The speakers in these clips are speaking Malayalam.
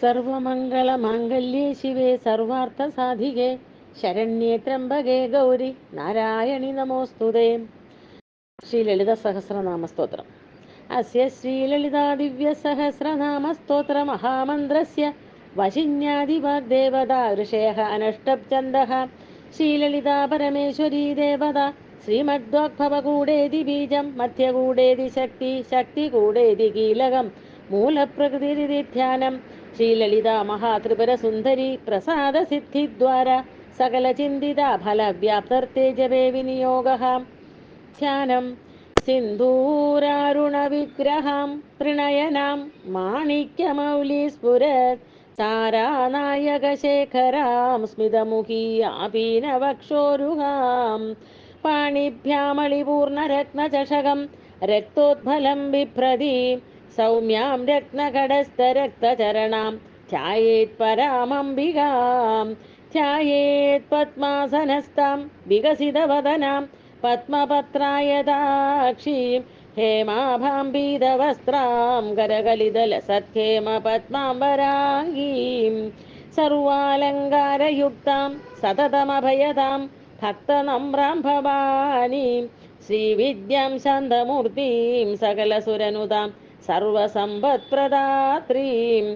സർവമംഗളമാംഗല്യേ ശിവേ സർവാർത്ഥസാധികേ. ശരണ്യേ ത്രംബകേ ഗൗരി നാരായണി നമോസ്തുതേ. ശ്രീലളിത സഹസ്രനാമ സ്തോത്രം അസ്യ ശ്രീലളിതാ ദിവ്യ സഹസ്രനാമ സ്തോത്ര മഹാമന്ത്രസ്യ വശിന്യാദിവാഗ്ദേവതാ ഋഷയः അനഷ്ടബ്ചന്ദः ശ്രീലളിതാ പരമേശ്വരീ ദേവത. ശ്രീമദ്വാഗ്ഭവകൂടേതി ബീജം. മധ്യകൂടേതി ശക്തി. ശക്തികൂടേതി കീലകം. ശ്രീലളിത മഹാത്രിപുര സുന്ദരി പ്രസാദ സിദ്ധിദ്വാര സകല ചിന്തിത ഫലവ്യാപ്തർത്തെ ജപേ വിനിയോഗ ധ്യാനം സിന്ദൂരാരുണവിഗ്രഹാം ത്രിണയനാം മാണിക്യമൗലി സ്ഫുരത് താരാനായകശേഖരാം സ്മിതമുഖീയാപീനവക്ഷോരുഹാം പാണിഭ്യാമളിപൂർണരത്നചഷകം രക്തോദ്ഫലം ബിഭ്രതീം രത്നകടസ്ഥരക്തചരണാം. ധ്യായേത് പരാമംബികാം. ധ്യായേത് പത്മാസനസ്താം വികസിതവദനാം. പത്മപത്രായതാക്ഷീം ഹേമാഭാംബീതവസ്ത്രാം. കരകലിതലസത്യേമ പത്മാംബരാംഗീം സർവാലങ്കാരയുക്താം സതതമഭയതാം ഭക്തനമ്രാം ഭവാനീം ശ്രീവിദ്യാം ശാന്തമൂർത്തിം സകലസുരനുതാം സർവസമ്പത്പ്രദാത്രീം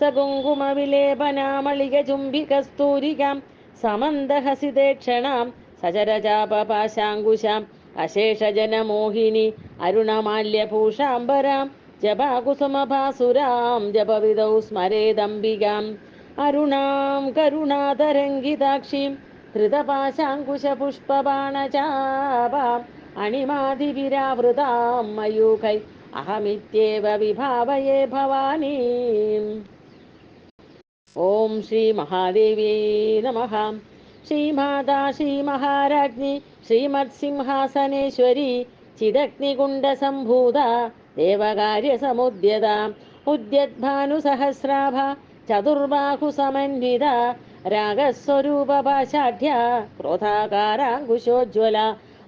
സകുങ്കുമവിലേപനാമളികചുംബികസ്തൂരികാം സമന്തഹസിതേക്ഷണാം സചരജാപപാശാങ്കുശാം അശേഷജനമോഹിനി അരുണമാല്യഭൂഷാംബരാം ജപാകുസുമഭാസുരാം ജപവിധൗ സ്മരേദംബികാം അരുണാം കരുണാതരംഗിതാക്ഷീം ധൃതപാശാങ്കുശപുഷ്പബാണചാപാം അണിമാതിവിരാവൃതാം മയൂഖൈ അഹമിത്യേവ വിഭാവയേ ഭവാനി. ഓം ശ്രീ മഹാദേവ്യേ നമഃ. ശ്രീമാതാ ശ്രീമഹാരാജ്ഞി ശ്രീമത്സിംഹാസനേശ്വരി ചിദഗ്നികുണ്ഡസംഭൂത ദേവകാര്യസമുദ്യത ഉദ്യദ്ഭാനുസഹസ്രാഭ ചതുർബാഹുസമന്വിത രാഗസ്വരൂപപാശാഢ്യ ക്രോധാകാരാങ്കുശോജ്വല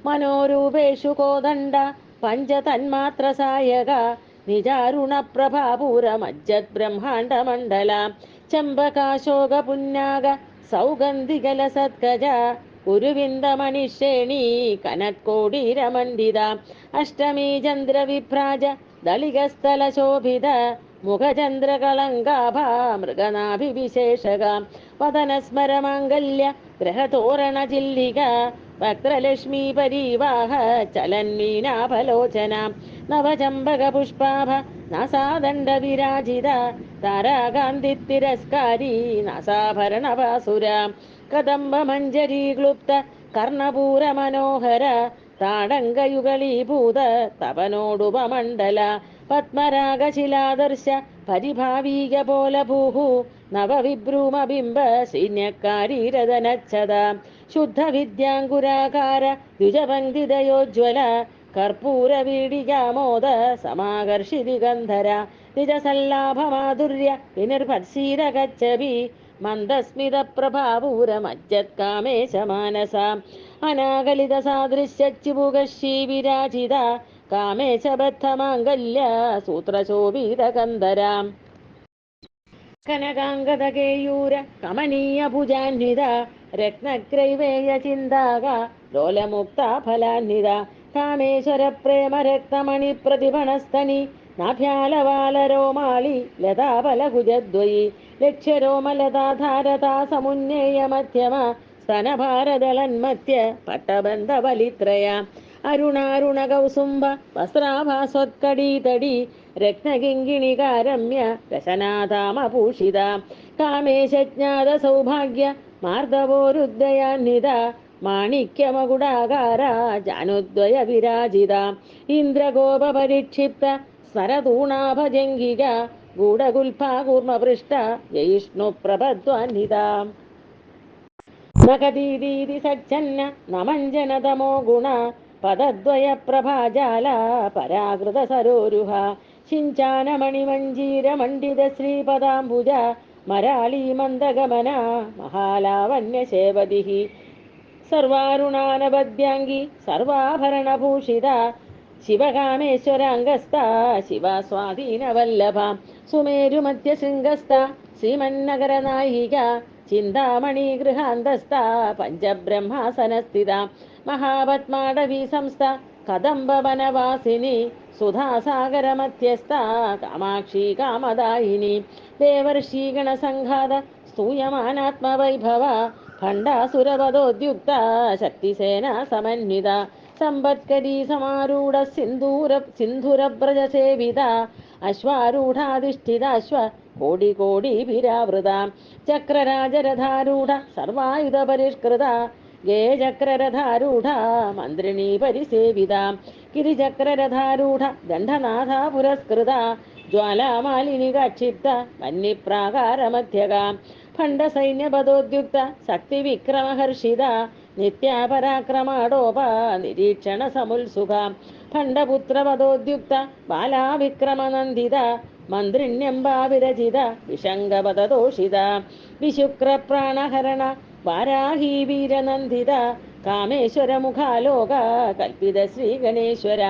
മനോരൂപേഷു പഞ്ചതന്മാത്രസായക നിജാരുണപ്രഭാപൂരമജ്ജത് ബ്രഹ്മാണ്ഡമണ്ഡല ചമ്പകാശോകപുന്നാഗ സൗഗന്ധികലസത്കജ കുരുവിന്ദമണിശ്രേണീ കനത്കോടീരമണ്ഡിത. അഷ്ടമീ ചന്ദ്രവിഭ്രാജ ദളികസ്ഥലശോഭിത മുഖചന്ദ്രകളങ്കാഭ മൃഗനാഭിവിശേഷക. വദനസ്മരമാംഗല്യ ഗ്രഹതോരണചില്ലിക വക്രലക്ഷ്മീ പരീവാഹ ചലന്മീനാഭലോചന നവചമ്പകപുഷ്പാഭ നാസാദണ്ഡവിരാജിത താരാകാന്തിത്തിരസ്കാരീ നാസാഭരണഭാസുര കദംബമഞ്ജരീക്ലുപ്ത കർണപൂരമനോഹര താടങ്കയുഗളീഭൂത തപനോടുപമണ്ഡല പത്മരാഗശിലാദർശ പരിഭാവീകപോലഭൂः നവവിഭ്രൂമബിംബ ശീന്യക്കാരീരദനച്ഛത ശുദ്ധവിദ്യാങ്കുരാകാര ദ്വിജപങ്ക്തിദയോജ്വല കർപ്പൂരവീടികാമോദ സമാകർഷിതി ഗന്ധര നിജസല്ലാഭമാധുര്യ വിനിർഭത്സീരകച്ചവി മന്ദസ്മിത പ്രഭാപൂരമജ്ജത്കാമേശമാനസ അനാകലിത സാദൃശ്യച്ചിബുകശീ വിരാജിത കാമേശബദ്ധമാംഗല്യ സൂത്രശോഭിതകന്ധര കനകാംഗതകേയൂര കമനീയ ഭുജാന്വിത രത്നഗ്രൈവേയ ചിന്താക ലോലമുക്താഫലാന്വിത കാമേശ്വര പ്രേമ രക്തമണി പ്രതിഭണസ്തനി നാഭ്യാലവാലരോമാളി ലതാബലകുജദ്വയി ലക്ഷ്യരോമലതാധാരതാ സമുന്നേയ മധ്യമ സ്തനഭാരദളന്മധ്യ പട്ടബന്ധബലിത്രയ അരുണാരുണകൗസുംഭ വസ്ത്രാഭാസ്വത്കടീതടി രത്നകിങ്കിണികാരമ്യ രശനാഥാമഭൂഷിത കാമേശജ്ഞാത സൗഭാഗ്യ മാർദ്ദവോരുദ്ദയാന്വിത മാണിക്യമകുടാകാര ജാനുദ്വയ വിരാജിത ഇന്ദ്രഗോപരിക്ഷിപ്ത സ്മരതൂണാഭജംഗിക ഗൂഢഗുൽഫാകൂർമപൃഷ്ട ജയിഷ്ണുപ്രഭദ്വാന്വിത നഖദീദീതി സജ്ജന്ന നമഞ്ജനതമോ ഗുണ. പദദ്വയ പ്രഭാജാല പരാകൃത സരോരുഹ ശിഞ്ചാനമണിമഞ്ജീരമണ്ഡിത ശ്രീപദാംബുജ മരാളി മന്ദഗമന മഹാലാവണ്യശേവതി സർവാരുണാനബദ്ധ്യാംഗി സർവാഭരണഭൂഷിത ശിവകാമേശ്വരാംഗസ്ഥ ശിവസ്വാധീനവല്ലഭ സുമേരുമധ്യശൃംഗസ്ഥ ശ്രീമന്നഗരനായിക ചിന്താമണി ഗൃഹാന്തസ്ത പഞ്ചബ്രഹ്മാസനസ്ഥിത മഹാപത്മാടവി സംസ്ഥ കദംബവനവാസിനി സുധാസാഗരമധ്യസ്ഥ കാമാക്ഷി കാമദായിനി. ദേവർഷീഗണസംഘാത സ്തൂയമാനാത്മവൈഭവ ഭണ്ഡാസുരപദോദ്യുക്ത ശക്തിസേന സമന്വിത സമ്പത്കരീ സമാരൂഢ സിന്ദൂര സിന്ധുരബ്രജസേവിത അശ്വാരൂഢാധിഷ്ഠിത അശ്വ കോടി കോടി ഭിരാവൃത ചക്രരാജരഥാരൂഢ സർവായുധ പരിഷ്കൃത ഗേചക്രരഥാരൂഢ മന്ത്രിണീ പരിസേവിത. ഗിരിചക്രരഥാരൂഢ ദണ്ഡനാഥ പുരസ്കൃത. ജ്വാലാമാലിനി കക്ഷിപ്ത വന്യപ്രാകാരമധ്യക. ഭണ്ഡസൈന്യപദോദ്യുക്ത ശക്തിവിക്രമഹർഷിത. നിത്യാപരാക്രമാടോപ നിരീക്ഷണ സമുത്സുഖ ഭണ്ഡപുത്രപദോദ്യുക്ത ബാലാവിക്രമനന്ദിത. മന്ത്രിണ്യംബാവിരചിത വിശങ്കപദദോഷിത വിശുക്രപ്രാണഹരണ വാരാഹീ വീരനന്ദിത കാമേശ്വരമുഖാലോക കൽപ്പിത ശ്രീഗണേശ്വര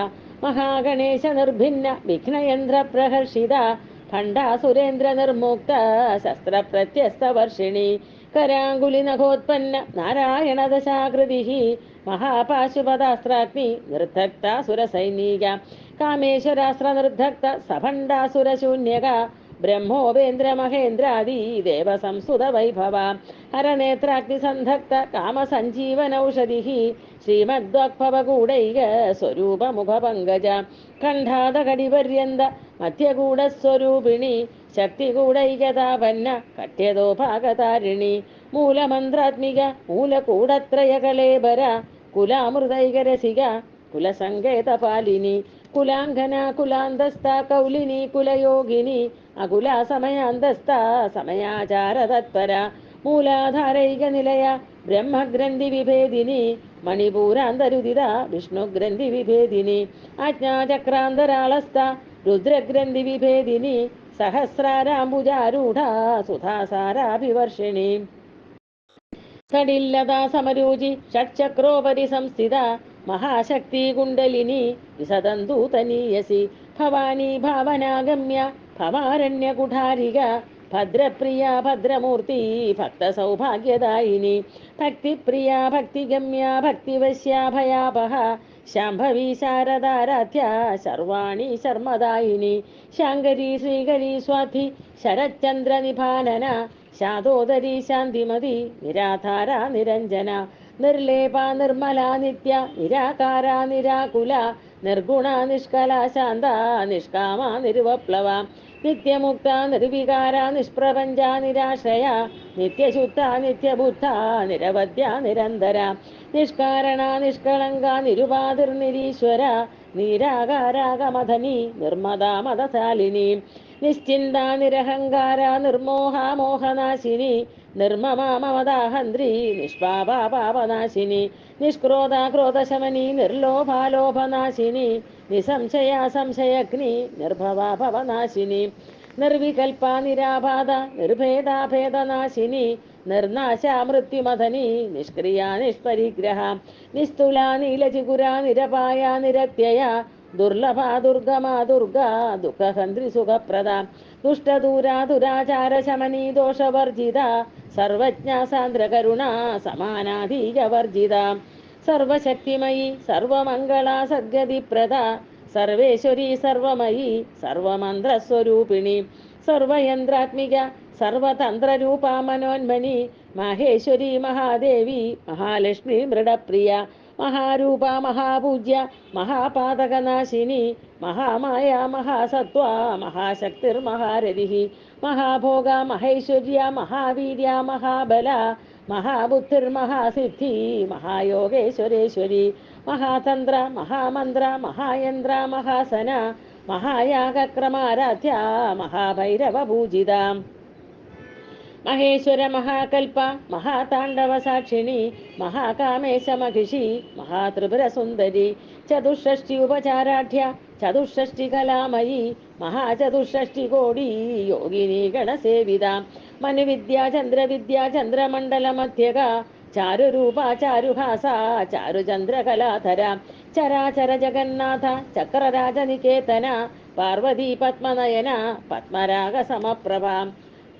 മഹാഗണേശ നിർഭിന്ന വിഘ്നയന്ത്ര പ്രഹർഷിത ഭണ്ഡാസുരേന്ദ്ര നിർമുക്ത ശസ്ത്രപ്രത്യസ്തവർഷിണി കരാങ്കുലി നഖോത്പന്ന നാരായണ ദശാകൃതി മഹാപാശുപദാസ്ത്രാഗ്നി നിർദ്ധക്ത സുരസൈനിക കാമേശ്വരാസ്ത്ര നിർദ്ധക്ത സഭണ്ഡാസുരശൂന്യക ഹരനേത്രാഗ്നി സന്ധക്ത കാമസഞ്ജീവനൌഷധി ശ്രീമദ്വക്ഭവകൂടൈക സ്വരൂപ മുഖപങ്കജ കണ്ഠാതകടിപര്യന്ത മധ്യകൂടസ്വരൂപിണി ശക്തികൂടൈകതാപന്ന കട്യതോ ഭാഗതാരിണി മൂലമന്ത്രാത്മിക മൂലകൂടത്രയകളേബര കുലാമൃതൈകരസിക കുലസങ്കേതപാലിനി കുലാംഘന കുലാന്തസ്ഥ കൗലിനി കുലയോഗിനി അകുല സമയാന്തസ്ഥ സമയാചാര തത്പര മൂലാധാരൈക നിലയ ബ്രഹ്മഗ്രന്ഥി വിഭേദിനി മണിപൂരാന്തരുദിത വിഷ്ണുഗ്രന്ഥി വിഭേദിനി ആജ്ഞാചക്രാന്തരാളസ്ഥ രുദ്രഗ്രന്ഥി വിഭേദിനി സഹസ്രാരാംബുജാരൂഢ സുധാസാരാഭിവർഷിണി. കടില്ലതാ സമരൂചി ഷട്ചക്രോപരി സംസ്ഥിത മഹാശക്തി കുണ്ടലിനി വിസതന്തൂതനീയസി ഭവാനി ഭാവനാഗമ്യ ഭവാരണ്യകുഠാരിക ഭദ്രപ്രിയ ഭദ്രമൂർത്തി ഭക്തസൗഭാഗ്യദായിനി ഭക്തിപ്രിയ ഭക്തിഗമ്യ ഭക്തിവശ്യാഭയാപഹ ശാംഭവി ശാരദാരാധ്യ ശർവാണി ശർമ്മദായിനി ശാങ്കരി ശ്രീകരി സ്വാധി ശരച്ചന്ദ്രനിഭാനന ശാതോദരി ശാന്തിമതി നിരാധാര നിരഞ്ജന നിർലേപ നിർമ്മല നിത്യ നിരാകാര നിരാകുല നിർഗുണ നിഷ്കല ശാന്ത നിഷ്കാമ നിരുവപ്ലവ നിത്യമുക്ത നിർവികാര നിഷ്പ്രപഞ്ച നിരാശ്രയ നിത്യശുദ്ധ നിത്യബുദ്ധ നിരവധ്യ നിരന്തര. നിഷ്കാരണ നിഷ്കളങ്ക നിരുപാതിർ നിരീശ്വര നീരാകാരാഗമധനി നിർമ്മദാ മതശാലിനി നിശ്ചിന്ത നിരഹങ്കാര നിർമോഹ മോഹനാശിനി നിർമ്മമാ മമതാഹന്ത്രി നിഷ്ക്രോധ ക്രോധശമനി നിർലോഭാലോഭനാശിനി. നിസംശയ സംശയഗ്നി നിർഭവാ ഭവനാശിനി നിർവികൽപ നിരാബാധ നിർഭേദാഭേദനാശിനി നിർനാശ മൃത്യുമഥനി നിഷ്ക്രിയ നിഷ്പരിഗ്രഹ നിസ്തുല നീലചികുര നിരപായ നിരത്യയ ദുർലഭ ദുർഗമാ ദുർഗ ദുഃഖഹന്ത്രി സുഖപ്രദ ദുഷ്ടദൂര ദുരാചാര ശമനി ദോഷവർജിത സർവജ്ഞ സാന്ദ്രകരുണ സമാനാധീജവർജിത സർവശക്തിമയി സർവമംഗള സദ്ഗതിപ്രദ സർവേശ്വരി സർവമയി സർവമന്ത്രസ്വരൂപിണി. സർവയന്ത്രാത്മിക സർവതന്ത്രരൂപ മനോന്മനി. മഹേശ്വരി മഹാദേവി മഹാലക്ഷ്മി മൃഡപ്രിയ മഹാരൂപ മഹാപൂജ്യ മഹാപാതകനാശിനി മഹാമായ മഹാസത്വ മഹാശക്തിർമഹാരഥി മഹാഭോഗ മഹൈശ്വര്യ മഹാവീര്യ മഹാബല. മഹാബുദ്ധിർമഹാസിദ്ധി മഹായോഗേശ്വരേശ്വരി മഹാതന്ത്ര മഹാമന്ത്ര മഹായന്ത്ര മഹാസന മഹായാഗക്രമാരാധ്യ മഹാഭൈരവപൂജിത. മഹേശ്വര മഹാകൽപ മഹാതാണ്ഡവ സാക്ഷിണി മഹാകാമേശ മഹിഷി മഹാത്രിപുര സുന്ദരി ചതുഷ്ഷഷ്ടി ഉപചാരാഠ്യ ചതുഷ്ഷഷ്ടി കലാമയി മഹാചതുഷ്ഷഷ്ടി കോടി യോഗിനി ഗണസേവിത. മനുവിദ്യ ചന്ദ്രവിദ്യ ചന്ദ്രമണ്ഡല മധ്യക ചാരുരൂപ ചാരുഹാസ ചാരുചന്ദ്രകലാധര ചരാചര ജഗന്നാഥ ചക്രരാജനികേതന പാർവതി പത്മനയന പത്മരാഗ സമപ്രഭ.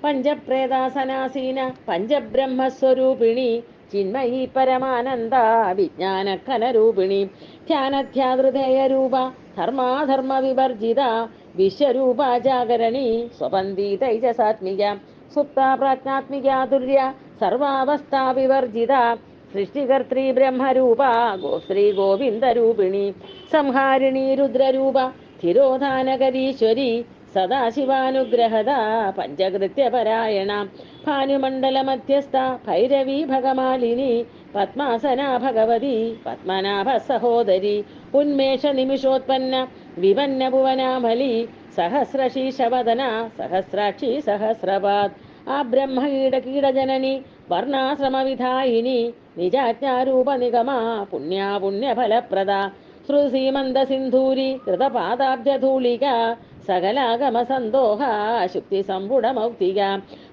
പഞ്ചപ്രേതാസനാസീന പഞ്ചബ്രഹ്മസ്വരൂപിണി ചിന്മയി പരമാനന്ദ വിജ്ഞാനക്കനരൂപിണി ധ്യാനധ്യാതൃതേയ രൂപ ധർമാധർമ്മ വിവർജിത വിശ്വരൂപ ജാഗരണി സ്വപന്തി തൈജസാത്മിക. സുപ്ത പ്രാജ്ഞാത്മികാതുര്യ സർവാവസ്ഥാ വിവർജിത. സൃഷ്ടികർത്തൃ ബ്രഹ്മരൂപ ഗോശ്രീ ഗോവിന്ദരൂപിണി. സംഹാരിണി രുദ്രരൂപ തിരോധാനകരീശ്വരി സദാശിവാനുഗ്രഹത പഞ്ചകൃത്യപരായണ. ഭാനുമണ്ഡലമധ്യസ്ഥ ഭൈരവി ഭഗമാലിനി പത്മാസന ഭഗവതി പത്മനാഭ സഹോദരി ഉന്മേഷ നിമിഷോത്പന്ന വിപന്ന ഭുവനാമലി സഹസ്രശീശവദന സഹസ്രാക്ഷി സഹസ്രപാദ്. ആ ബ്രഹ്മകീട കീടജനനി വർണാശ്രമവിധായിനി നിജാജ്ഞാരൂപ നിഗമ പുണ്യാ പുണ്യഫലപ്രദ ശ്രുസീമന്ത സിന്ധൂരി കൃതപാദാബ്ജധൂളിക സകലാഗമ സന്തോഹ ശുക്തി സമ്പുടമൗക്തിക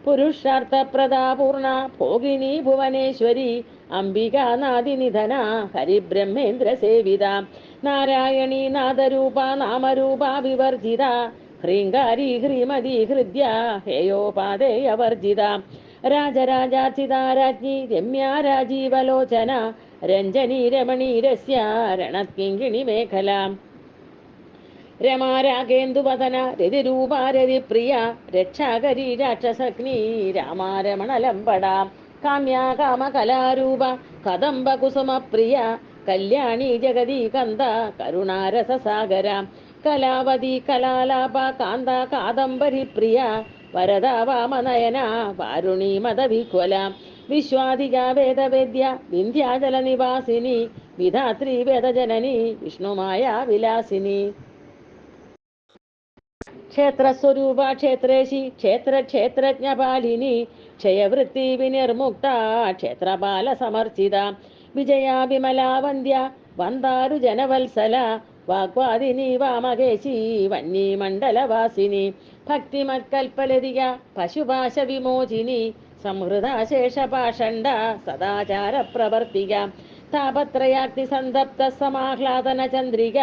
പുരുഷാർത്ഥപ്രദാ പൂർണ ഭോഗിനി ഭുവനേശ്വരി അംബികാനാദിനിധന ഹരിബ്രഹ്മേന്ദ്ര സേവിത നാരായണീ നാദരൂപ നാമരൂപ വിവർജിത ഹ്രീങ്കാരി ഹ്രീമതി ഹൃദ്യ ഹേയോപാദേയവർജിത രാജരാജാർച്ചിതാരാജ്ഞി രമ്യ രാജീവലോചന രഞ്ജനി രമണീരസ്യ രണത്കിങ്കിണി മേഖല. രമാരാഗേന്ദുവദന രതിരൂപാരതി പ്രിയ രക്ഷാകരി രാക്ഷസഗ്നി രാമാരമണലംബട. കാമ്യാ കാമകലാരൂപ കദംബ കുസുമപ്രിയ കല്യാണി ജഗതി കന്ദ കരുണാരസസാഗര. കലാവതി കലാലാപ കാന്ത കാദംബരി പ്രിയ വരദ വാമനയന വാരുണി മതവിക്വല വിശ്വാധിക വേദവേദ്യ വിന്ധ്യാചല നിവാസിനി വിധാത്രി വേദജനനി വിഷ്ണുമായ വിലാസിനി. ക്ഷേത്രസ്വരൂപ ക്ഷേത്രേശി ക്ഷേത്ര ക്ഷേത്രജ്ഞപാലിനി ക്ഷയവൃത്തി വിനിർമുക്ത ക്ഷേത്രപാല സമർച്ചിത വിജയാ വിമലാ വന്ദ്യ വന്ദാരു ജനവത്സല വാഗ്വാദിനി വാമകേശി വന്നി മണ്ഡലവാസിനി. ഭക്തിമത്കൽപ്പലതിക പശുപാശ വിമോചിനി. സംഹൃതാശേഷപാഷണ്ഡ സദാചാര പ്രവർത്തിക. താപത്രയാഗ്നി സന്തപ്ത സമാഹ്ലാദന ചന്ദ്രിക.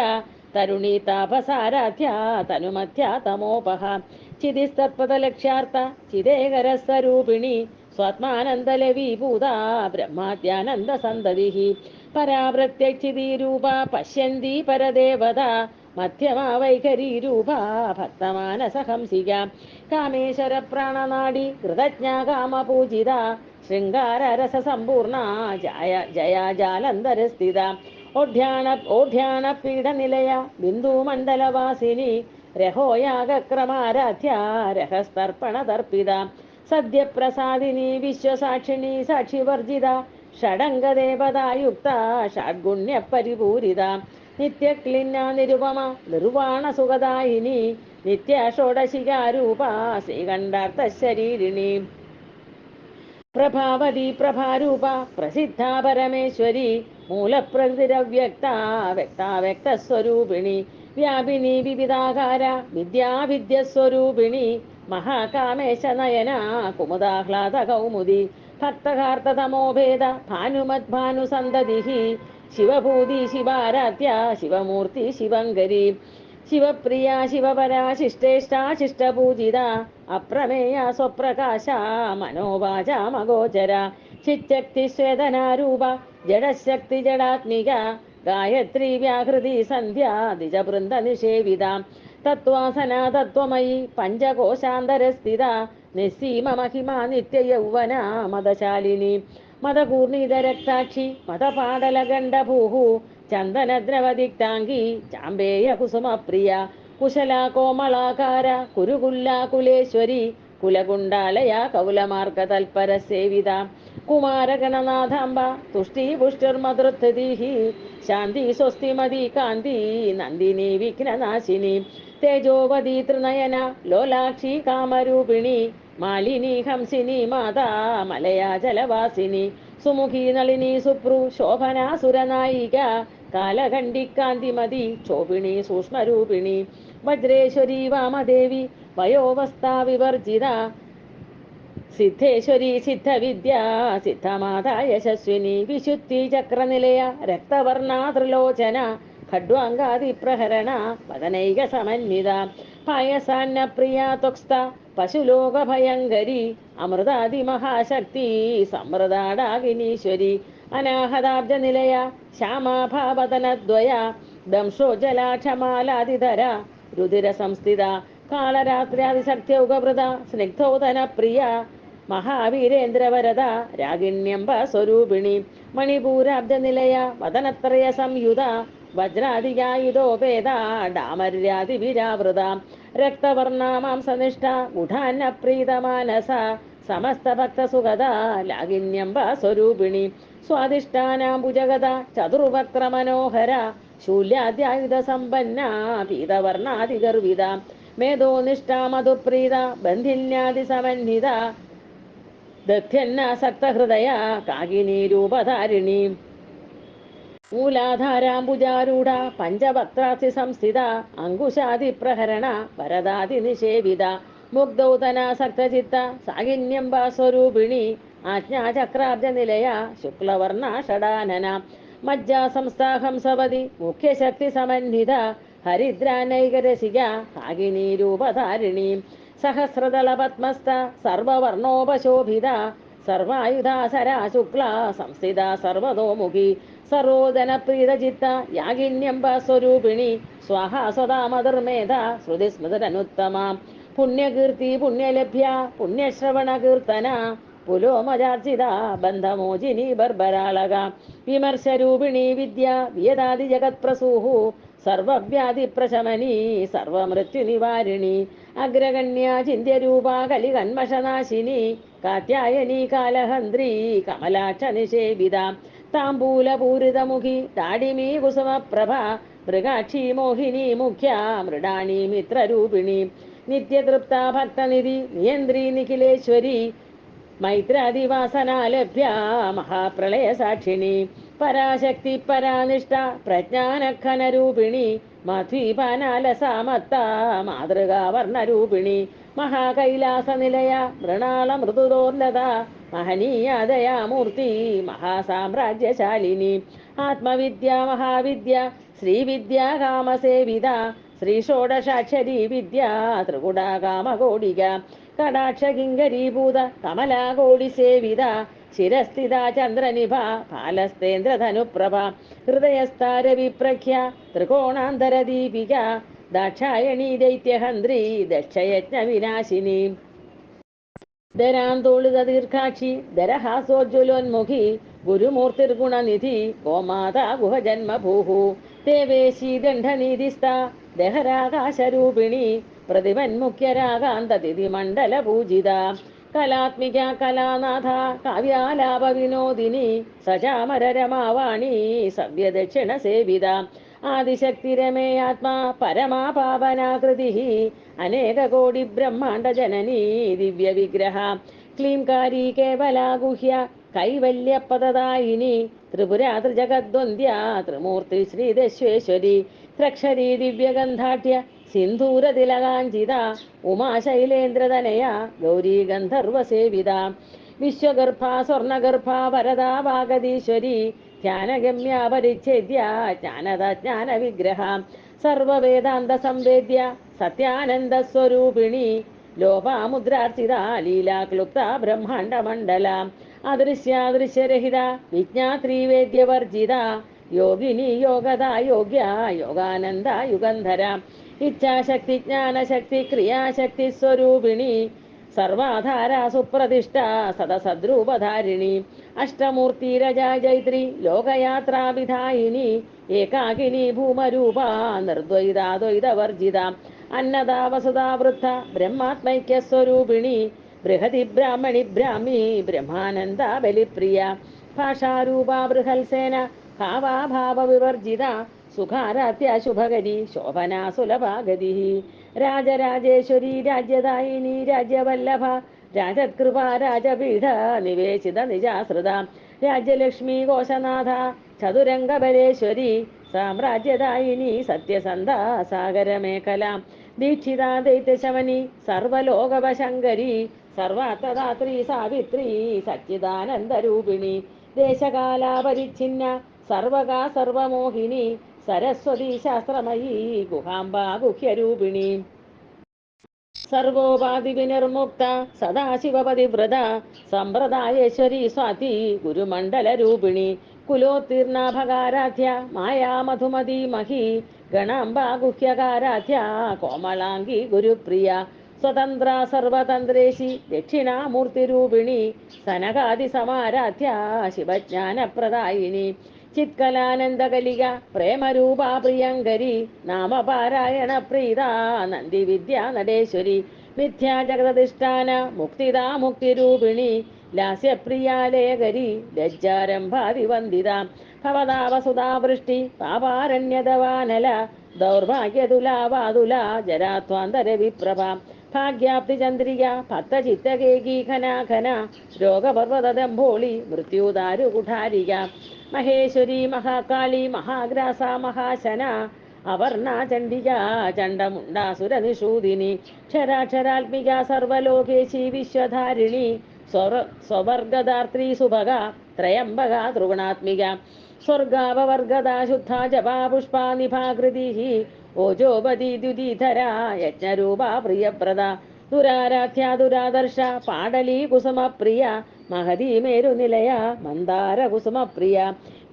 തരുണി താപസാരാധ്യ തനുമധ്യ തമോപഹ. ചിതിസ്തത്പദലക്ഷ്യാർത്ഥ ചിദേകരസ്വരൂപിണി സ്വാത്മാനന്ദലവീഭൂത ബ്രഹ്മാദ്യാനന്ദ സന്തതി പരാവൃത്യക്ഷിതീരൂപ പശ്യന്തി പരദേവത മധ്യമാ വൈഖരീരൂപ ഭക്തമാനസഹംസിക കാമേശ്വര പ്രാണനാടി കൃതജ്ഞ കാമപൂജിത ശൃംഗാരരസസമ്പൂർണ ജയ ജയാജാലന്തരസ്ഥിത ഓഢ്യാണ ഓഢ്യാണ പീഠനിലയ ബിന്ദുമണ്ഡലവാസിനി രഹോയാഗക്രമാരാധ്യ രഹസ്തർപ്പണതർപ്പിത സദ്യപ്രസാദിനി വിശ്വസാക്ഷിണി സാക്ഷിവർജിത ഷഡംഗദേവതായുക്ത ഷഡ്ഗുണ്യപരിപൂരിത. നിത്യക്ലിന്ന നിരുപമ നിർവാണ സുഖദായിനി നിത്യ ഷോഡശികാരൂപ ശ്രീകണ്ഠാർത്ഥശരീരിണി. പ്രഭാവതി പ്രഭാരൂപ പ്രസിദ്ധ പരമേശ്വരി മൂലപ്രകൃതിരവ്യക്ത വ്യക്താവ്യക്തസ്വരൂപിണി. വ്യാപിനി വിവിധാകാര വിദ്യാവിദ്യസ്വരൂപിണി മഹാകാമേശ നയന കുമുദാഹ്ലാദ കൗമുദി ഭക്തകാർത്തതമോഭേദ ഭാനുമദ്ഭാനുസന്തതി ശിവഭൂതി ശിവാരാധ്യ ശിവമൂർത്തി ശിവങ്കരി. ശിവപ്രിയ ശിവപരാ ശിഷ്ടേഷ്ടാ ശിഷ്ടപൂജിത. അപ്രമേയ സ്വപ്രകാശ മനോവാചാമഗോചര ചിച്ചക്തി ശ്വേതനാരൂപ ജഡശക്തി ജഡാത്മിക. ഗായത്രി വ്യാഹൃതി സന്ധ്യ ദിജവൃന്ദ നിഷേവിത. തത്വാസന തത്വമയി പഞ്ചകോശാന്തരസ്ഥിത. നിസ്സീമ മഹിമാ നിത്യയൗവന മദശാലിനി മദകൂർണിതരക്താക്ഷി മദപാടലഗണ്ഡഭൂഹു ചന്ദനദ്രവദിക്താംഗി ചാമ്പേയ കുസുമപ്രിയ കുശല കോമളാകാര കുരുകുല്ലാകുലേശ്വരി കുലകുണ്ടാലയ കൗലമാർഗതൽപര സേവിത കുമാരഗണനാഥാംബ തുഷ്ടീപുഷ്ടിർമതൃദ്ധീ ശാന്തി സ്വസ്തിമതി കാന്തി നന്ദിനി വിഘ്നനാശിനി തേജോവതി ത്രിനയന ലോലാക്ഷി കാമരൂപിണി മാലിനി ഹംസിനി മാതാ മലയാ ജലവാസിനി സുമുഖി നളിനി സുപ്രു ശോഭന സുരനായിക കാലഖണ്ഡിക്കാന്തിമതി ചോപിണി സൂക്ഷ്മരൂപിണി. വജ്രേശ്വരി വാമദേവി വയോവസ്ഥാ വിവർജിത. സിദ്ധേശ്വരി സിദ്ധവിദ്യ സിദ്ധമാതാ യശസ്വിനി. വിശുദ്ധി ചക്രനിലയ രക്തവർണ ത്രിലോചന. ഖഡ്വാങ്കാതി പ്രഹരണ വദനൈക സമന്വിത. പായസാന്ന പ്രിയ ത്വക്സ്ത പശുലോകഭയങ്കരി അമൃതാതിമഹാശക്തി സമൃതാടാകിനീശ്വരി അനാഹതാബ്ജ നിലയ ശ്യാമാഭാവതനദ്വയ ദംശോജലാക്ഷമാലാതിധര രുതിര സംസ്ഥിത കാളരാത്ര്യാതിശക്ത്യൗകവൃത സ്നിഗ്ധോദന പ്രിയ മഹാവീരേന്ദ്രവരദ രാഗിണ്യംബ സ്വരൂപിണി മണിപൂരാബ്ജ നിലയ വദനത്രയ സംയുത വജ്രാതിയായുധോപേത ഡാമര്യാതിവിരാവൃത രക്തവർണ മാംസനിഷ്ഠ ഗുഢാന്ന പ്രീതമാനസ സമസ്ത ഭക്തസുഗത ലാഗിന്യംബ സ്വരൂപിണി. സ്വാധിഷ്ഠാനാംബുജഗത ചതുർവക്ര മനോഹര ശൂല്യാദ്യായുധ സമ്പന്ന പീതവർണാതിഗർവിത മേധോനിഷ്ഠ മധുപ്രീത ബന്ധിന്യാതി സമന്വിത ദധ്യന്നാസക്തഹൃദയ കാകിനി രൂപധാരിണി മൂലാധാരാംബുജാരൂഢ പഞ്ചവക്രാസി സംസ്ഥിത അങ്കുശാദിപ്രഹരണ വരദാതി നിഷേവിത മുഗ്ധൗതനാസക്തചിത്ത സാകിന്യംബ സ്വരൂപിണി ആജ്ഞാചക്രാബ്ജ നിലയ ശുക്ലവർണ ഷടാനന മജ്ജാസംസ്ഥാഹംസവതി മുഖ്യശക്തി സമന്വിത ഹരിദ്രാനൈകരസിക കാകിനി രൂപധാരിണി സഹസ്രദള പത്മസ്ഥ സർവവർണോപശോഭിത സർവായുധാസരാ ശുക്ല സംസ്ഥിത സർവതോമുഖി സരോദനപ്രീതചിത്ത യാഗിന്യംബ സ്വരൂപിണി. സ്വാഹ സ്വതാമതിർമേധ ശ്രുതിസ്മൃതനുത്തമ പുണ്യകീർത്തി പുണ്യലഭ്യ പുണ്യശ്രവണ കീർത്തന പുലോമജാർജിത ബന്ധമോചിനി ബർബരാളക. വിമർശരൂപിണി വിദ്യ വിയതാദി ജഗത്പ്രസൂഹു. സർവവ്യാധി പ്രശമനി സർവമൃത്യുനിവാരിണി. അഗ്രഗണ്യ ചിന്ത്യരൂപ കലികന്മഷനാശിനി. കാത്യായനി കാലഹന്ത്രി കമലാക്ഷ നിഷേവിത താംബൂലപൂരിതമുഖി താടിമീ കുസുമപ്രഭ മൃഗാക്ഷി മോഹിനി മുഖ്യ മൃഡാണി മിത്രരൂപിണി. നിത്യതൃപ്ത ഭക്തനിധി നിയന്ത്രി നിഖിലേശ്വരി. മൈത്രാദിവാസനാലഭ്യ മഹാപ്രളയ സാക്ഷിണി പരാശക്തി പരാനിഷ്ഠ പ്രജ്ഞാനഖനരൂപിണി മധ്വീപാനാലസാമത്ത മാതൃകാവർണരൂപിണി. മഹാകൈലാസനിലയ മൃണാള മൃണാള മൃദുദോർലത മഹനീയദയാമൂർത്തി മഹാസാമ്രാജ്യശാലിനി ആത്മവിദ്യ മഹാവിദ്യ ശ്രീവിദ്യ കാമസേവിത ശ്രീഷോഡശാക്ഷരീ വിദ്യ ത്രികുടാ കാമകോടിക കടാക്ഷകിങ്കരീഭൂത കമലാകോടി സേവിത ശിരസ്ഥിത ചന്ദ്രനിഭ ഫാലസ്തേന്ദ്രധനുപ്രഭ ഹൃദയസ്ഥാരവിപ്രഖ്യ ത്രികോണാന്തരദീപിക ദാക്ഷായണി ദൈത്യഹന്ത്രി ദക്ഷയജ്ഞ വിനാശിനി. ധരാന്തോളിത ദീർഘാക്ഷി ധരഹാസോജ്വലോന്മുഖി ഗുരുമൂർത്തിർഗുണനിധി ഗോമാതാ ഗുഹജന്മഭൂഹു ദേവേശി ദണ്ഡനീതിസ്ഥ ദഹരാകാശരൂപിണി പ്രതിമന്മുഖ്യരാകാന്തതിഥി മണ്ഡല പൂജിത കലാത്മിക കലാനാഥ കാവ്യാലാപ വിനോദിനി സജാമരരമാവാണി സവ്യദക്ഷിണ സേവിത ആദിശക്തിരമേയാത്മാ പരമാപാവനാകൃതി. അനേക കോടി ബ്രഹ്മാണ്ട ജനനീ ദിവ്യ വിഗ്രഹ ക്ലീംകാരി കേവലാഗുഹ്യ കൈവല്യപദദായിനി ത്രിപുരാതൃജഗദ്വന്ദ്യ ത്രിമൂർത്തി ശ്രീദശ്വേശ്വരി ത്രക്ഷരീ ദിവ്യഗന്ധാഠ്യ സിന്ധൂരതിലകാഞ്ചിത. ഉമാശൈലേന്ദ്രതനയ ഗൗരീ ഗന്ധർവസേവിത വിശ്വഗർഭ സ്വർണഗർഭ വരദാ വാഗതീശ്വരി ധ്യാനഗമ്യ പരിച്ഛേദ്യ ജ്ഞാനത ജ്ഞാന വിഗ്രഹ സർവവേദാന്ത സംവേദ്യ സത്യാനന്ദ സ്വരൂപിണി ലോപാമുദ്രാർച്ചിത ലീലാക്ലുപ്ത ബ്രഹ്മാണ്ട മണ്ഡല അദൃശ്യാദൃശ്യരഹിത വിജ്ഞാത്രീവേദ്യവർജിത യോഗിനി യോഗത യോഗ്യ യോഗാനന്ദ യുഗന്ധര ഇച്ഛാശക്തി ജ്ഞാനശക്തി ക്രിയാശക്തി സ്വരൂപിണി സർവാധാര സുപ്രതിഷ്ഠ സദസദ്രൂപധാരിണി. അഷ്ടമൂർത്തിരജാ ജൈത്രി ലോകയാത്രാവിധായിനി ഏകാകിനി ഭൂമരൂപ നിർദ്വൈതാദ്വൈതവർജിത അന്നദാ വസുധാവൃദ്ധ ബ്രഹ്മാത്മൈക്യസ്വരൂപിണി ബൃഹതി ബ്രാഹ്മണി ബ്രാഹ്മി ബ്രഹ്മാനന്ദ ബലിപ്രിയ ഭാഷാരൂപ ബൃഹൽസേന ഭാവാഭാവ വിവർജിത സുഖാരാത്യ ശുഭഗതി ശോഭനാ സുലഭാഗതി. രാജരാജേശ്വരി രാജ്യദായിനി രാജ്യവല്ലഭ രാജകൃപ രാജപീഠ നിവേശിത നിജാശ്രിത രാജ്യലക്ഷ്മി ഘോഷനാഥ ചതുരംഗബലേശ്വരി സാമ്രാജ്യദായിനി സത്യസന്ധ സാഗരമേഖല ദീക്ഷിത ദൈത്യശമനി സർവലോകവശങ്കരി സർവാർത്ഥദാത്രി സാവിത്രി സച്ചിദാനന്ദരൂപിണി ദേശകാലാപരിച്ഛിന്ന സർവകാ സർവമോഹിനി സരസ്വതി ശാസ്ത്രമയീ ഗുഹാംബ ഗുഹ്യരൂപിണി സർവോപാധി വിനിർമുക്ത സദാശിവപതിവ്രത സമ്പ്രദായേശ്വരി സ്വാതി ഗുരുമണ്ഡല രൂപിണി കുലോത്തീർണ ഭകാരാധ്യ മായാ മധുമതി മഹി. ഗണാംബ ഗുഹ്യകാരാധ്യ കോമളാംഗി ഗുരുപ്രിയ. സ്വതന്ത്ര സർവതന്ത്രേശി ദക്ഷിണാമൂർത്തിരൂപിണി. സനകാദി സമാരാധ്യ ശിവജ്ഞാനപ്രദായിനി. ചിത്കലാനന്ദകലിക പ്രേമരൂപ പ്രിയങ്കരി നാമപാരായണ പ്രീത നന്ദി വിദ്യാ നടേശ്വരി മിഥ്യാ ജഗതധിഷ്ഠാന മുക്തിദാ മുക്തിരൂപിണി ലാസ്യപ്രിയാലയകരി ലജ്ജാരംഭാതിവന്ദിത ഭവതാവസുതാവൃഷ്ടി പാപാരണ്യതവാനല ദൗർഭാഗ്യതുലാവാതുല ജരാത്വാന്തര വിപ്രഭ ഭാഗ്യാപ്തി ചന്ദ്രിക ഭക്തചിത്തകേകീഖനാഖന രോഗപർവതദംഭോളി മൃത്യുദാരു കുഠാരിക മഹേശ്വരി മഹാകാളി മഹാഗ്രാസ മഹാശന അവർണ ചണ്ഡിക ചണ്ഡമുണ്ടാസുരനിഷൂദിനി ക്ഷരാക്ഷരാത്മിക സർവലോകേശി വിശ്വധാരിണി സ്വർ സ്വവർഗദാർത്രി സുഭഗ ത്രയംബക ത്രിഗുണാത്മിക സ്വർഗാപവർഗദ ശുദ്ധ ജപാ പുഷ്പാ നിഭാകൃതി ഓജോപതി ദ്യുതിധര യജ്ഞരൂപ പ്രിയപ്രദ ദുരാരാധ്യ ദുരാദർശ പാടലീ കുസുമപ്രിയ മഹതി മേരുനിലയ മന്ദാര കുസുമപ്രിയ.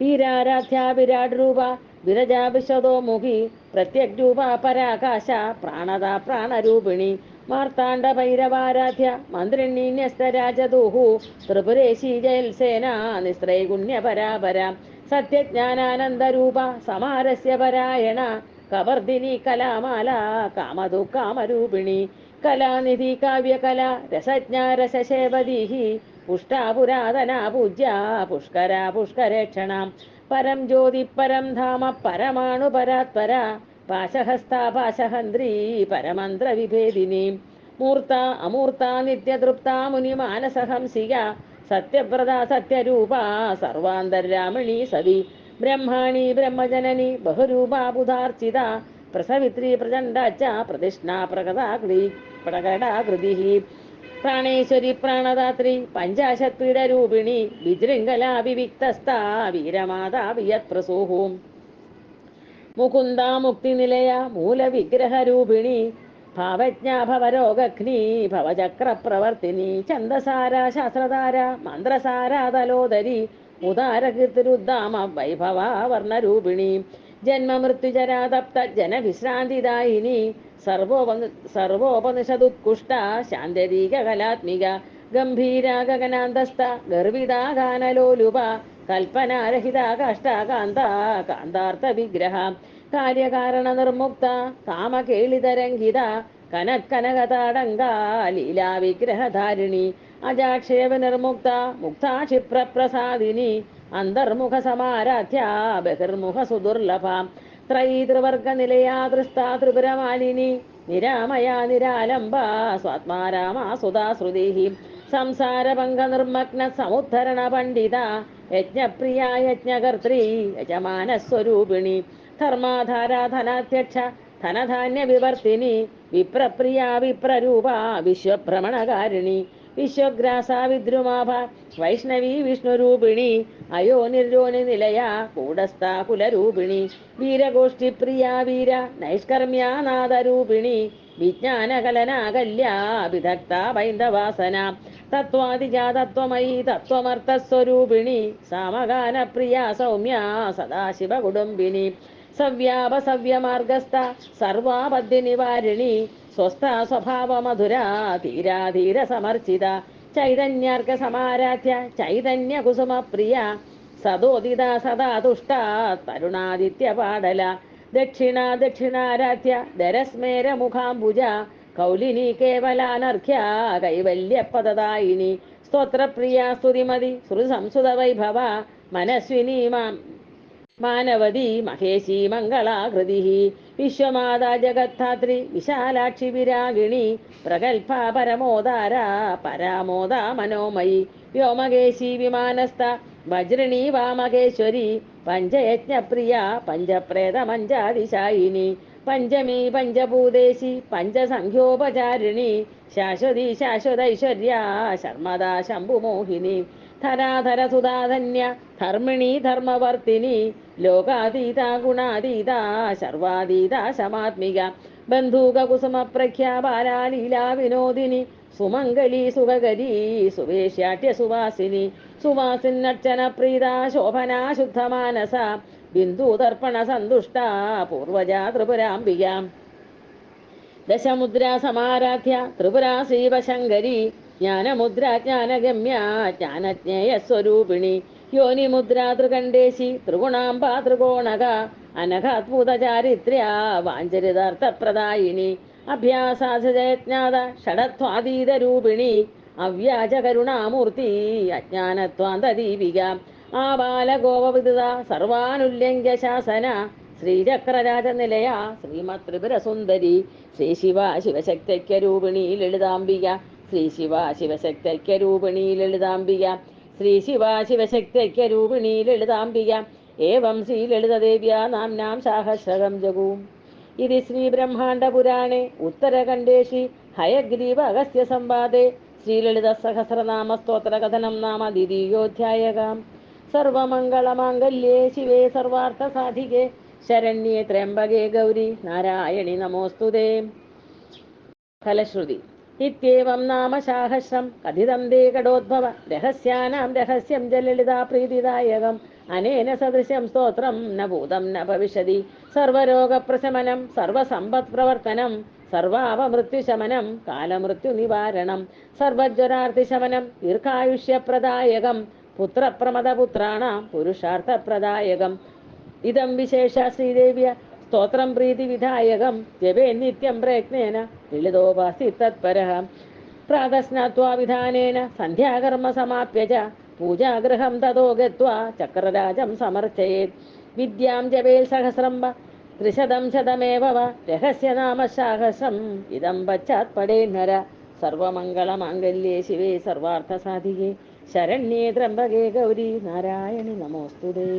വീരാരാധ്യ വിരാട് രൂപ വിരജാ വിശദോമുഖി പ്രത്യഗ്രൂപ പരാകാശ പ്രാണത പ്രാണരൂപിണി. മാർത്താണ്ഡ ഭൈരവാരാധ്യ മന്ത്രിണി ന്യസ്തരാജദൂഹു ത്രിപുരേശി ജയൽസേന നിസ്ത്രൈഗുണ്യ പരാപര സത്യജ്ഞാനാനന്ദരൂപ സമാരസ്യ പരായണ കവർദിനി കലാമാല കാമതു കാമരൂപിണി. കലാനിധി കാവ്യകല രസജ്ഞ രസശേവദീഹി പുഷ്ടാ പുരാതന പൂജ്യ പുഷ്കര പുഷ്കരേക്ഷണ പരം ജ്യോതി പരം ധാമ പരമാണു പരാത്പര. പാശഹസ്ത പാശഹന്ത്രി പരമന്ത്ര വിഭേദിനി മൂർത്ത അമൂർത്ത നിത്യതൃപ്ത മുനി മാനസഹംസിക സത്യപ്രദ സത്യരൂപ സർവാന്തരാമിണി സതി. ബ്രഹ്മാണി ബ്രഹ്മജനനി ബഹുരൂപ ബുധാർച്ചിത. പ്രസവിത്രി പ്രചണ്ഡാച്ച പ്രതിഷ്ഠ പ്രകടാകൃതി പ്രകടാകൃതി പ്രാണേശ്വരി പ്രാണദാത്രി പഞ്ചാശത്പീഡരൂപിണി രൂപിണി വിവിക്തസ്ഥ വീരമാതാ വിയത്പ്രസൂഹു മുകുന്ദ മുക്തിനിലയ മൂലവിഗ്രഹരൂപിണി ഭാവജ്ഞ ഭവരോഗഘ്നി ഭവചക്രപ്രവർത്തിനി ചന്ദസാര ശാസ്ത്രധാര മന്ത്രസാരാതലോദരി ഉദാരകീർത്തിരുദ്ധാമ വൈഭവ വർണരൂപിണി ജന്മമൃത്യുജരാതപ്ത ജനവിശ്രാന്തിദായിനി സർവോപ സർവോപനിഷദുത്കുഷ്ട ശാന്തരീക കലാത്മിക ഗംഭീര ഗഗനാന്തസ്ഥ ഗർവിതാഗാനലോലുപ കൽപ്പനാരഹിത കാഷ്ടാകാന്ത കാന്താർത്ഥ വിഗ്രഹ കാര്യകാരണ നിർമുക്ത കാമകേളിതരംഗിത കനക്കനകതാടങ്ക ലീലാവിഗ്രഹധാരിണി അജാക്ഷേപ നിർമുക്ത മുക്താക്ഷിപ്രപ്രസാദിനി അന്തർമുഖ സമാരാധ്യ ബഹിർമുഖ സുദുർലഭ ത്രൈതൃവർഗ നിലയാ ദൃഷ്ടാ ത്രിപുരമാലിനി. നിരാമയാ നിരാലംബ. സ്വാത്മാരാമാ സുധാശ്രുതി സംസാരഭംഗ നിർമ്മഗ്ന സമുദ്ധരണ പണ്ഡിത യജ്ഞപ്രിയ യജ്ഞകർത്രി. യജമാനസ്വരൂപിണി. ധർമാധാരാധനാധ്യക്ഷ. ധനധാന്യ വിവർത്തിനി വിപ്രപ്രിയ വിപ്രരൂപ. വിശ്വഭ്രമണകാരിണി. വിശ്വഗ്രാസ വിദ്രുമാഭ വൈഷ്ണവി വിഷ്ണുരൂപിണി അയോ നിർജോനി നിലയ കൂടസ്ഥ കുലരൂപിണി വീരഗോഷ്ഠിപ്രിയ വീര നൈഷ്കർമ്യാനാദരൂപിണി വിജ്ഞാനകലനാകല്യ വിദഗ്ധ ബൈന്ദവാസന തത്വാദിജാതത്വമയി തത്വമർത്ഥസ്വരൂപിണി സാമഗാനപ്രിയ സൗമ്യ സദാശിവകുടുംബിനി സവ്യാപ സവ്യാപസവ്യമാർഗസ്ഥ സർവാപദ്യ നിവാരിണി സ്വസ്ഥ സ്വഭാവ മധുര ധീരാധീര സമർച്ചിത ചൈതന്യാർക്ക സമാരാധ്യ ചൈതന്യ കുസുമ പ്രിയ സദോദിത സദാ തുഷ്ട തരുണാദിത്യ പാടല ദക്ഷിണ ദക്ഷിണാരാധ്യ ദരസ്മേര മുഖാംബുജ കൗലിനി കേവലാനർഘ്യ കൈവല്യപദദായിനി സ്തോത്രപ്രിയ സ്തുതിമതി ശ്രുതിസംസുത വൈഭവ മനസ്വിനി മാം മാനവതി മഹേശി മംഗളാകൃതി വിശ്വമാതാ ജഗദ്ധാത്രി വിശാലാക്ഷി വിരാഗിണി പ്രഗൽഭ പരമോദാര പരാമോദ മനോമയി. വ്യോമകേശി വിമാനസ്ഥ വജ്രിണി വാമകേശ്വരി പഞ്ചയജ്ഞപ്രിയ പഞ്ചപ്രേത മഞ്ചാതിശായിനി പഞ്ചമി പഞ്ചഭൂതേശി പഞ്ചസംഖ്യോപചാരിണി ശാശ്വതി ശാശ്വതൈശ്വര്യ ശർമ്മദാ ശംഭുമോഹിനി ധരാധര സുധാധന്യ ധർമ്മിണി ധർമ്മവർത്തിനി ലോകാതീത ഗുണാതീത സർവാതീത ശമാത്മിക ബന്ധൂകകുസുമപ്രഖ്യാപാലാലീലാ വിനോദിനി സുമംഗലി സുഖകരീ സുവേശ്യാട്യ സുവാസിനി. സുവാസിന്നർച്ചന പ്രീത ശോഭനാ ശുദ്ധമാനസ ബിന്ദുതർപ്പണ സന്തുഷ്ട പൂർവജാ ത്രിപുരാംബിക. ദശമുദ്ര സമാരാധ്യ ത്രിപുര ശ്രീവശങ്കരി ജ്ഞാനമുദ്ര ജ്ഞാനഗമ്യ ജ്ഞാനജ്ഞേയ സ്വരൂപിണി യോനിമുദ്ര ത്രികണ്ഠേശി ത്രിഗുണാംബ ത്രികോണക. അനഘാത്ഭുത ചാരിത്ര്യ വാഞ്ചരിതാർത്ഥപ്രദായിനി. അഭ്യാസാധജയജ്ഞാത ഷഡത്വാതീത അവ്യാജകരുണാമൂർത്തി അവ്യാജ കരുണാമൂർത്തി അജ്ഞാനത്വാന്തദീപിക. ആബാലഗോപവിദിത സർവാനുല്യങ്ക ശാസന ശ്രീചക്രരാജനിലയ ശ്രീമത് ത്രിപുര സുന്ദരി ശ്രീ ശിവ ശിവശക്തൈക്യരൂപിണി ലളിതാംബിക. ശ്രീ ശിവ ശിവശക്തൈക്യരൂപിണി ലളിതാംബിക. ശ്രീ ശിവ ശിവശക്തൈക്യരൂപിണി ലളിതാംബിക. സാഹസ്രകം ജഗൂം. ഇത് ശ്രീബ്രഹ്മാണ്ഡപുരാണേ ഉത്തരഖണ്ഡേഷി ഹയഗ്രീവ അഗസ്ത്യ സംവാദേ ശ്രീലളിത സഹസ്രനാമ സ്തോത്രകഥനം നാമ ദ്വിതീയോധ്യായകാം. സർവമംഗളമാംഗല്യേ ശിവേ സർവാർത്ഥസാധികേ ശരണ്യേ ത്രയംബകേ ഗൗരി നാരായണി നമോസ്തുതേ. ഫലശ്രുതി. ഇത്യേവം നാമ ശാഹസ്രം കഥിതം ദേ കടോദ്ഭവ. രഹസ്യാനാം രഹസ്യം ജലളിതാ പ്രീതിദായകം. അനേന സദൃശ്യം സ്തോത്രം ന ഭൂതം ന ഭവിഷ്യതി. സർവരോഗപ്രശമനം സർവസമ്പത് പ്രവർത്തനം സർവാപമൃത്യുശമനം കാലമൃത്യുനിവാരണം സർവജ്വരാർത്തിശമനം ദീർഘായുഷ്യപ്രദായകം പുത്രപ്രമദപുത്രാണാം പുരുഷാർത്ഥപ്രദായകം. ഇതം വിശേഷ ശ്രീദേവ്യ സ്തോത്രം പ്രീതിവിധായകം ജപേ നിത്യം പ്രയത്നേന ലളിതോപാസി തത്പരഃ. പ്രാതസ്നാത്വാ വിധാനേന സന്ധ്യാകർമ്മ സമാപ്യ ച പൂജാഗൃഹം തതോ ഗത്വാ ചക്രരാജം സമർച്ചയേത്. വിദ്യാം ജപേൽ സഹസ്രം വ ത്രിശതം ശതമേവ വ രഹസ്യനാമ സാഹസം. ഇതം പശ്ചാത് നര സർവമംഗളമാംഗല്യേ ശിവേ സർവാർത്ഥസാധികേ. ശരണ്യേ ത്രംബകേ ഗൗരി നാരായണി നമോസ്തുതേ.